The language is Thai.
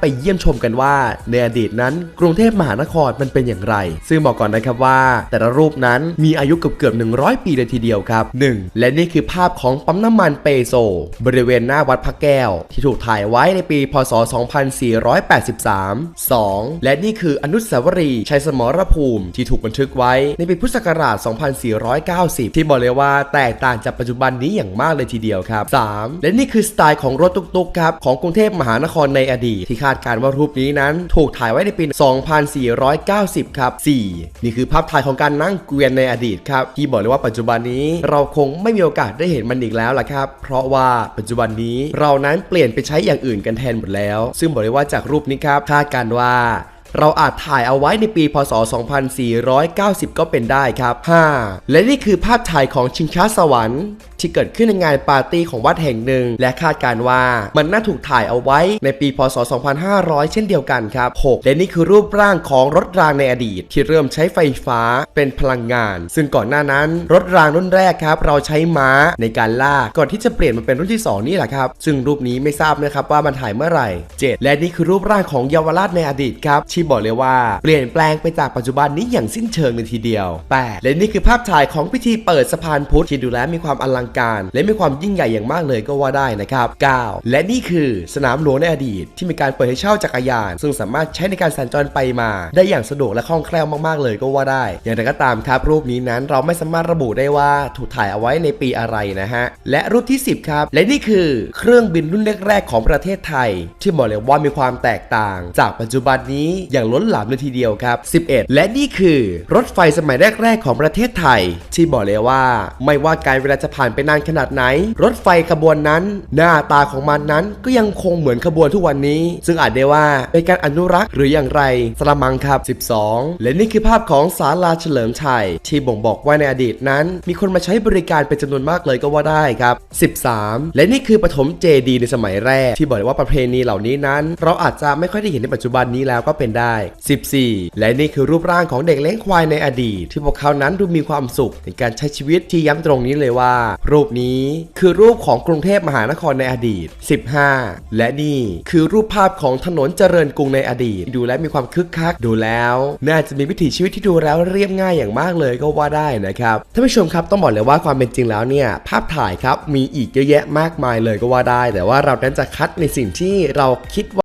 ไปเยี่ยมชมกันว่า ในอดีตนั้นกรุงเทพมหานครมันเป็นอย่างไร ซึ่งบอกก่อนนะครับว่า แต่ละรูปนั้นมีอายุเกือบเกือบ100 ปีเลยทีเดียวครับ 1. และนี่คือภาพของปั๊มน้ำมันเปโซ บริเวณหน้าวัดพระแก้ว ที่ถูกถ่ายไว้ในปี พศ 2483 2. และนี่คืออนุสาวรีย์ชัยสมรภูมิ ที่ถูกบันทึกไว้ในปีพุทธศักราช 2490 ที่บอกเลยว่าแตกต่างจากปัจจุบันนี้อย่างมากเลยทีเดียวครับ 3. และนี่คือสไตล์ของรถตุ๊กๆครับของกรุงเทพมหานครในอดีตที่าดการว่ารูปนี้นั้น ถูกถ่ายไว้ในปี 2490 ครับ 4. นี่คือภาพถ่ายของการนั่งเกวียนในอดีตครับ ที่บอกเลยว่าปัจจุบันนี้เราคงไม่มีโอกาสได้เห็นมันอีกแล้วล่ะครับ เพราะว่าปัจจุบันนี้เรานั้นเปลี่ยนไปใช้อย่างอื่นกันแทนหมดแล้ว ซึ่งบอกเลยว่าจากรูปนี้ครับคาดการว่า เราอาจถ่ายเอาไว้ในปี พศ 2490 ก็เป็นได้ครับ 5. และนี่คือภาพถ่ายของชิงช้าสวรรค์ ที่เกิดขึ้นในงานปาร์ตี้ของวัดแห่งหนึ่ง และคาดการว่ามันน่าถูกถ่ายเอาไว้ในปี พศ 2500 เช่นเดียวกันครับ 6. และนี่คือรูปร่างของรถรางในอดีต ที่เริ่มใช้ไฟฟ้าเป็นพลังงาน ซึ่งก่อนหน้านั้น รถรางรุ่นแรกครับ เราใช้ม้าในการลากก่อนที่จะเปลี่ยนมาเป็นรุ่นที่ 2 นี่แหละครับ ซึ่งรูปนี้ไม่ทราบนะครับว่ามันถ่ายเมื่อไหร่ 7. และนี่คือรูปร่างของเยาวราชในอดีตครับที่บอกเลยว่าเปลี่ยนแปลงไปจากปัจจุบันนี้อย่างสิ้นเชิงเลยทีเดียว 8. และนี่คือภาพถ่ายของพิธีเปิดสะพานพุทธที่ดูแล้วมีความอลังการ และมีความยิ่งใหญ่อย่างมากเลยก็ว่าได้นะครับ 9. และนี่คือสนามหลวงในอดีต ที่มีการเปิดให้เช่าจักรยาน ซึ่งสามารถใช้ในการสัญจรไปมา ได้อย่างสะดวกและคล่องแคล่วมากๆเลยก็ว่าได้ อย่างไรก็ตามครับรูปนี้นั้นเราไม่สามารถระบุได้ว่าถูกถ่ายเอาไว้ในปีอะไรนะฮะและรูปที่ 10 ครับ และนี่คือเครื่องบินรุ่นแรกๆของประเทศไทย ที่บอกเลยว่ามีความแตกต่าง จากปัจจุบันนี้อย่างล้นหลามเลยทีเดียวครับ 11 และนี่คือรถไฟสมัยแรก ๆ ของประเทศไทย ที่บอกเลยว่า ไม่ว่าการเวลาจะผ่านไปนานขนาดไหน รถไฟขบวนนั้น หน้าตาของมันนั้นก็ยังคงเหมือนขบวนทุกวันนี้ ซึ่งอาจได้ว่าเป็นการอนุรักษ์หรืออย่างไรสละมังครับ 12 และนี่คือภาพของศาลาเฉลิมชัยที่บ่งบอกว่าในอดีตนั้น มีคนมาใช้บริการเป็นจำนวนมากเลยก็ว่าได้ครับ 13 และนี่คือปฐมเจดีในสมัยแรก ที่บอกเลยว่าประเพณีเหล่านี้นั้น เราอาจจะไม่ค่อยได้เห็นในปัจจุบันนี้แล้วก็เป็นได้ 14 และนี่คือรูปร่างของเด็กเลี้ยงควายในอดีต ที่พวกเขานั้นดูมีความสุขในการใช้ชีวิตที่ย้ำตรงนี้เลยว่า รูปนี้คือรูปของกรุงเทพมหานครในอดีต 15 และนี่คือรูปภาพของถนนเจริญกรุงในอดีต ดูแล้วมีความคึกคักดูแล้ว น่าจะมีวิถีชีวิตที่ดูแล้วเรียบง่ายอย่างมากเลยก็ว่าได้นะครับท่านผู้ชมครับต้องบอกเลยว่าความเป็นจริงแล้วเนี่ยภาพถ่ายครับมีอีกเยอะแยะมากมายเลยก็ว่าได้ แต่ว่าเรานั้นจะคัดในสิ่งที่เราคิดว่า